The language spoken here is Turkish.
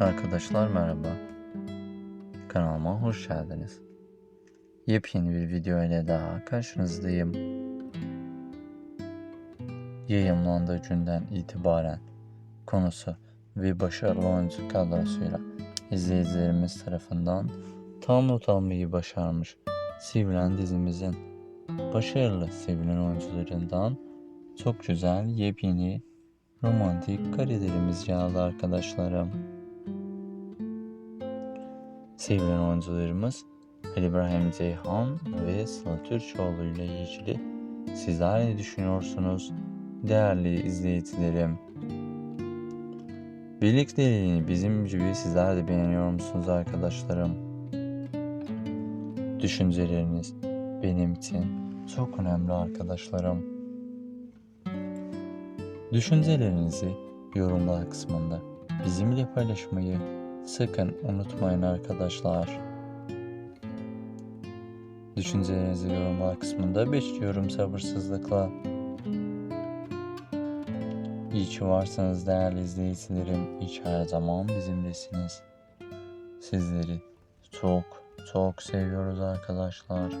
Arkadaşlar merhaba. Kanalıma hoş geldiniz. Yepyeni bir video ile daha karşınızdayım. Yayınlandığı günden itibaren konusu ve başarılı oyuncu kadrosuyla izleyicilerimiz tarafından tam not almayı başarmış sevilen dizimizin başarılı sevilen oyuncularından çok güzel yepyeni romantik karelerimiz geldi arkadaşlarım. Sevilen oyuncularımız Ali İbrahim Ceyhan ve Sıla Türkoğlu ile ilgili sizler ne düşünüyorsunuz değerli izleyicilerim? Birlikteliğini bizim gibi sizler de beğeniyor musunuz arkadaşlarım? Düşünceleriniz benim için çok önemli arkadaşlarım. Düşüncelerinizi yorumlar kısmında bizimle paylaşmayı sakın unutmayın arkadaşlar. Düşüncelerinizi yorumlar kısmında bekliyorum sabırsızlıkla. İyi ki varsanız değerli izleyicilerim. İyi her zaman bizimlesiniz. Sizleri çok çok seviyoruz arkadaşlar.